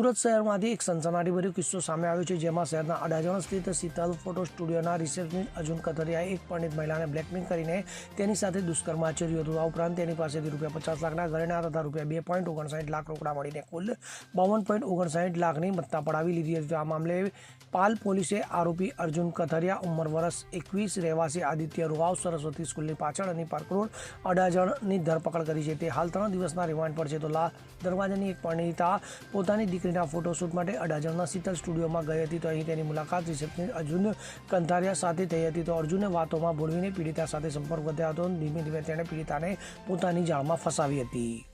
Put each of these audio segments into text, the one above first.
સુરત શહેરમાંથી એક સનસનાટીભર્યો કિસ્સો સામે આવ્યો છે, જેમાં શહેરના અડાજણ સ્થિત શીતલ ફોટો સ્ટુડિયોના રિસેપ્શનિસ્ટ અર્જુન કથરિયાએ એક પરિણીત મહિલાને બ્લેકમેલ કરીને તેની સાથે દુષ્કર્મ આચર્યું હતું. આ ઉપરાંત તેની પાસેથી રૂપિયા પચાસ લાખના ઘરેણા તથા રૂપિયા બે પોઈન્ટ ઓગણસાઠ લાખ રોકડા મળીને કુલ બાવન પોઈન્ટ ઓગણસાઠ લાખની મત્તા પડાવી લીધી હતી. આ મામલે પાલ પોલીસે આરોપી અર્જુન કથરિયા ઉંમર વર્ષ એકવીસ, રહેવાસી આદિત્ય રૂવાવ સરસ્વતી સ્કૂલની પાછળ અને પાર્ક રોડ અડાજણની ધરપકડ કરી છે. તે હાલ ત્રણ દિવસના રિમાન્ડ પર છે. તો લા દરવાજાની એક પરિણીતા પોતાની દીકરીના ફોટોશૂટ માટે અડાજણના શીતલ સ્ટુડિયોમાં ગઈ હતી તો અહીં તેની મુલાકાત રિસેપ્શનિસ્ટ અર્જુન કંથારિયા સાથે થઈ હતી તો અર્જુને વાતોમાં બોલવીને પીડિતા સાથે સંપર્ક વધ્યા હતો. ધીમે ધીમે તેણે પીડિતાને પોતાની જાળમાં ફસાવી હતી.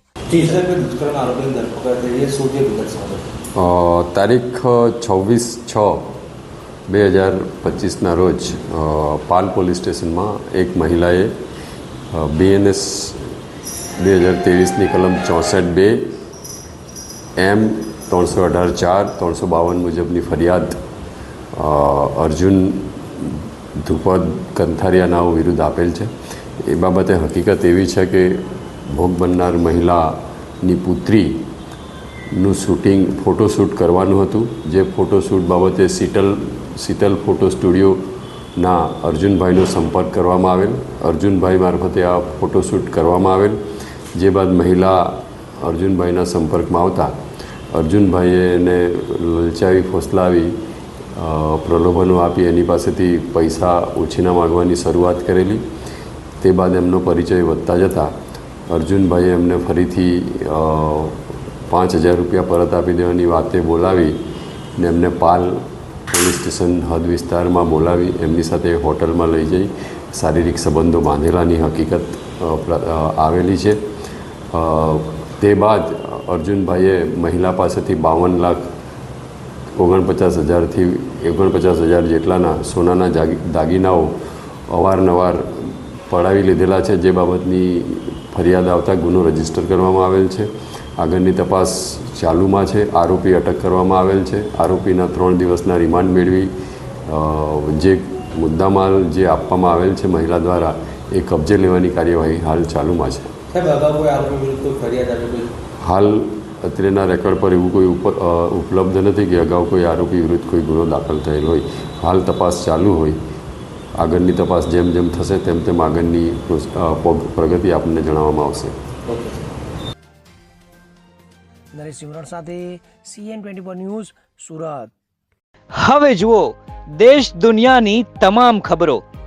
તારીખ છવ્વીસ છ બે હજાર પચીસના રોજ પાલ પોલીસ સ્ટેશનમાં એક મહિલાએ બીએનએસ બે હજાર ત્રેવીસની કલમ ચોસઠ બે એમ ત્રણસો અઢાર ચાર, ત્રણસો બાવન મુજબની ફરિયાદ અર્જુન ધ્રુપદ કંથારિયા નાઓ વિરુદ્ધ આપેલ છે. એ બાબતે હકીકત એવી છે કે ભોગ બનનાર મહિલાની પુત્રી નું શૂટિંગ ફોટોશૂટ કરવાનું હતું. જે ફોટોશૂટ બાબતે શીતલ શીતલ ફોટો સ્ટુડિયોના અર્જુનભાઈનો સંપર્ક કરવામાં આવેલ. અર્જુનભાઈ મારફતે આ ફોટોશૂટ કરવામાં આવેલ. જે બાદ મહિલા અર્જુનભાઈના સંપર્કમાં આવતા અર્જુનભાઈએ એને લલચાવી, ફોસલાવી પ્રલોભનો આપી એની પાસેથી પૈસા ઉછીના માગવાની શરૂઆત કરેલી. તે બાદ એમનો પરિચય વધતા જતાં અર્જુનભાઈએ એમને ફરીથી પાંચ હજાર રૂપિયા પરત આપી દેવાની વાતે બોલાવી ને એમને પાલ પોલીસ સ્ટેશન હદ વિસ્તારમાં બોલાવી, એમની સાથે હોટલમાં લઈ જઈ. શારીરિક સંબંધો બાંધેલાની હકીકત આવેલી છે. તે બાદ અર્જુનભાઈએ મહિલા પાસેથી બાવન લાખ ઓગણપચાસ હજારથી ઓગણપચાસ હજાર જેટલાના સોનાના દાગીનાઓ અવારનવાર પડાવી લીધેલા છે, જે બાબતની ફરિયાદ આવતા ગુનો રજિસ્ટર કરવામાં આવેલ છે. આગળની તપાસ ચાલુમાં છે. આરોપી અટક કરવામાં આવેલ છે. આરોપીના ત્રણ દિવસના રિમાન્ડ મેળવી જે મુદ્દામાલ જે આપવામાં આવેલ છે મહિલા દ્વારા એ કબજે લેવાની કાર્યવાહી હાલ ચાલુમાં છે. સાહેબ અગાઉ કોઈ આરોપી વિરુદ્ધ કોઈ ફરિયાદ આવી કોઈ? હાલ અત્રેના રેકોર્ડ પર એવું કોઈ ઉપ- ઉપલબ્ધ નથી કે અગાઉ કોઈ આરોપી વિરુદ્ધ કોઈ ગુનો દાખલ થયેલ હોય. હાલ તપાસ ચાલુ હોય. આગળની તપાસ જેમ જેમ થશે તેમ તેમ આગળની પ્રગતિ આપણને જણાવવામાં આવશે. નરેશ સિમરણ સાથે સીએન ટ્વેન્ટી ન્યૂઝ સુરત. હવે જુઓ દેશ દુનિયાની તમામ ખબરો.